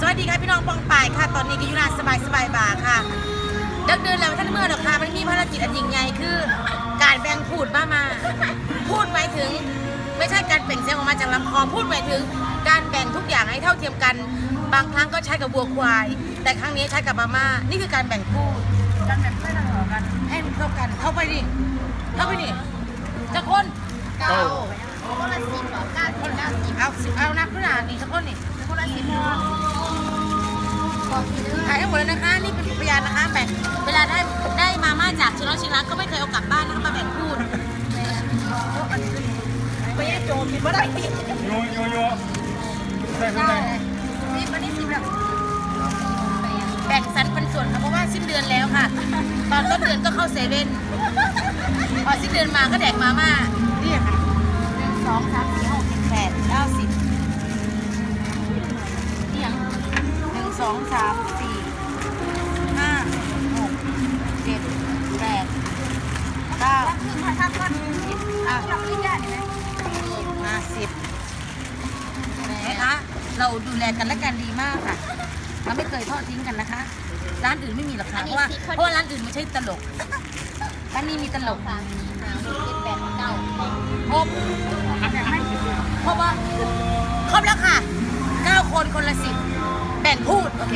สวัสดีค่ะพี่น้องปองป่ายค่ะ ตอนนี้ก็อยู่ร้านสบายสบายบาร์ค่ะเดินเดินแล้วท่านเมื่อหรอกค่ะมันมีภารกิจอันยิ่งใหญ่คือ การแบ่งพูดมามา พูดหมายถึง ไม่ใช่การเปล่งเสียงออกมาจากลำคอพูดหมายถึง การแบ่งทุกอย่างให้เท่าเทียมกัน บางครั้งก็ใช้กับวัวควาย แต่ครั้งนี้ใช้กับมาม่านี่คือการแบ่งพูดการแบ่งให้เท่ากันให้มันเท่ากันเข้าไปดิเข้าไปดิจะคนเก้าคนละสิบเหรอเก้าสิบเก้าสิบเอาสิเอานับขึ้นหนานี่จะคนนี่คนละสิบ เหรอบอกทีเด้อถ่ายให้หมดเลยนะคะ นี่เป็นพยานนะคะแบ่งเวลาได้ได้มาม่าจากชิโนชิรักก็ไม่เคยเอากลับบ้านนะคะมาแบ่งพูดไม่ได้โจมกินว่าได้โยโยโยใส่ข้างในสิบวันนี้สิบแบบแบ่งสรรปันส่วนค่ะเพราะว่าสิ้นเดือนแล้วค่ะ ตอนต้นเดือนก็เข้าเซเว่นพอสิ้นเดือนมาก็แดกมาม่า องสามสี่ห้าหกเจ็ดแปดเก้ารับคืนมาทักกันสิบอะรับคืนได้ไหมห้าสิบแหมคะเราดูแลกันและกันดีมากค่ะเราไม่เคยทอดทิ้งกันนะคะ ร้านอื่นไม่มีหรอกค่ะเพราะว่าเพราะว่าร้านอื่นไม่ใช่ตลกร้านนี้มีตลกสามสี่ห้าหกเจ็ดแปดเก้าครบครบว่าครบแล้วค่ะเก้าคนคนละสิบ แบ่งพูด โอเค